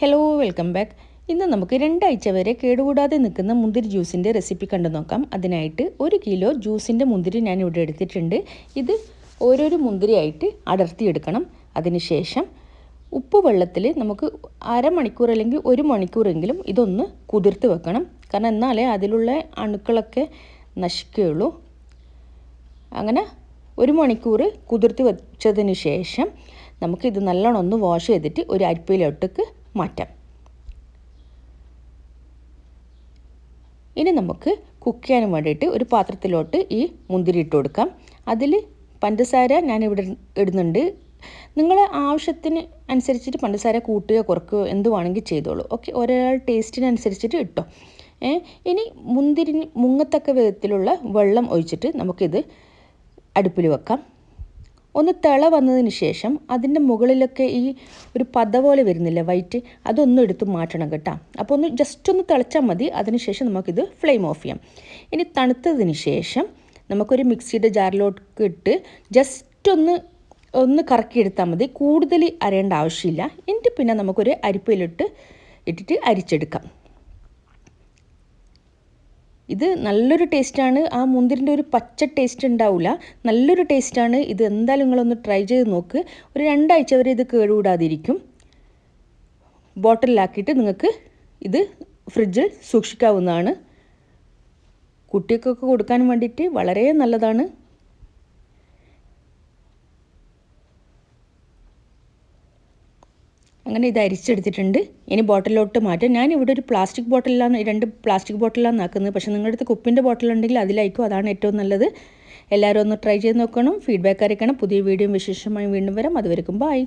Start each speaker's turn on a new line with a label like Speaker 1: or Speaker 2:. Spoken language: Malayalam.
Speaker 1: ഹലോ വെൽക്കം ബാക്ക് ഇന്ന് നമുക്ക് രണ്ടാഴ്ച വരെ കേടുകൂടാതെ നിൽക്കുന്ന മുന്തിരി ജ്യൂസിന്റെ റെസിപ്പി കണ്ടു നോക്കാം. അതിനായിട്ട് ഒരു കിലോ ജ്യൂസിന്റെ മുന്തിരി ഞാൻ ഇവിടെ എടുത്തിട്ടുണ്ട്. ഇത് ഓരോരോ മുന്തിരിയായിട്ട് അടർത്തിയെടുക്കണം അതിനുശേഷം ഉപ്പ് വെള്ളത്തിൽ നമുക്ക് അരമണിക്കൂർ അല്ലെങ്കിൽ ഒരു മണിക്കൂറെങ്കിലും ഇതൊന്ന് കുതിർത്ത് വെക്കണം. കാരണം എന്നാലേ അതിലുള്ള അണുക്കളൊക്കെ നശിക്കുകയുള്ളൂ. അങ്ങനെ ഒരു മണിക്കൂർ കുതിർത്ത് വെച്ചതിന് ശേഷം നമുക്കിത് നല്ലോണം ഒന്ന് വാഷ് ചെയ്തിട്ട് ഒരു അരിപ്പയിലോട്ടേക്ക് മാറ്റാം. ഇനി നമുക്ക് കുക്ക് ചെയ്യാൻ വേണ്ടിയിട്ട് ഒരു പാത്രത്തിലോട്ട് ഈ മുന്തിരി ഇട്ട് കൊടുക്കാം. അതിൽ പഞ്ചസാര ഞാനിവിടെ ഇടുന്നുണ്ട്. നിങ്ങൾ ആവശ്യത്തിന് അനുസരിച്ചിട്ട് പഞ്ചസാര കൂട്ടുകയോ കുറക്കുകയോ എന്ത് വേണമെങ്കിൽ ചെയ്തോളൂ. ഓക്കെ ഒരാൾ ടേസ്റ്റിനനുസരിച്ചിട്ട് ഇട്ടോ. ഇനി മുന്തിരി മുങ്ങത്തക്ക വിധത്തിലുള്ള വെള്ളം ഒഴിച്ചിട്ട് നമുക്കിത് അടുപ്പിൽ വെക്കാം. ഒന്ന് തിള വന്നതിന് ശേഷം അതിന്റെ മുകളിലൊക്കെ ഈ ഒരു പത പോലെ വരുന്നില്ല വൈറ്റ് അതൊന്നും എടുത്ത് മാറ്റണം കേട്ടോ. അപ്പോൾ ഒന്ന് ജസ്റ്റ് ഒന്ന് തിളച്ചാൽ മതി. അതിനുശേഷം നമുക്കിത് ഫ്ലെയിം ഓഫ് ചെയ്യാം. ഇനി തണുത്തതിന് ശേഷം നമുക്കൊരു മിക്സിയുടെ ജാറിലോട്ട് ഇട്ട് ജസ്റ്റ് ഒന്ന് ഒന്ന് കറക്കിയെടുത്താൽ മതി. കൂടുതൽ അരയേണ്ട ആവശ്യമില്ല. എന്നിട്ട് പിന്നെ നമുക്കൊരു അരിപ്പയിലിട്ട് ഇട്ടിട്ട് അരിച്ചെടുക്കാം. ഇത് നല്ലൊരു ടേസ്റ്റാണ്. ആ മുന്തിരിന്റെ ഒരു പച്ച ടേസ്റ്റ് ഉണ്ടാവില്ല നല്ലൊരു ടേസ്റ്റാണ്. ഇത് എന്തായാലും നിങ്ങളൊന്ന് ട്രൈ ചെയ്ത് നോക്ക്. ഒരു രണ്ടാഴ്ച വരെ ഇത് കേടുകൂടാതിരിക്കും. ബോട്ടിലാക്കിയിട്ട് നിങ്ങൾക്ക് ഇത് ഫ്രിഡ്ജിൽ സൂക്ഷിക്കാവുന്നതാണ്. കുട്ടികൾക്കൊക്കെ കൊടുക്കാൻ വേണ്ടിയിട്ട് വളരെ നല്ലതാണ്. അങ്ങനെ ഇത് അരിച്ചെടുത്തിട്ടുണ്ട്. ഇനി ബോട്ടിലോട്ട് മാറ്റാം. ഞാൻ ഇവിടെ ഒരു പ്ലാസ്റ്റിക് ബോട്ടിലാണ് രണ്ട് പ്ലാസ്റ്റിക് ബോട്ടിലാണ് ആക്കുന്നത് പക്ഷേ നിങ്ങളുടെ അടുത്ത് കുപ്പിന്റെ ബോട്ടിലുണ്ടെങ്കിൽ അതിലായിരിക്കും. അതാണ് ഏറ്റവും നല്ലത്. എല്ലാവരും ഒന്ന് ട്രൈ ചെയ്ത് നോക്കണം. ഫീഡ്ബാക്ക് അറിയിക്കണം. പുതിയ വീഡിയോയും വിശേഷമായി വീണ്ടും വരാം. അതുവരെക്കും ബൈ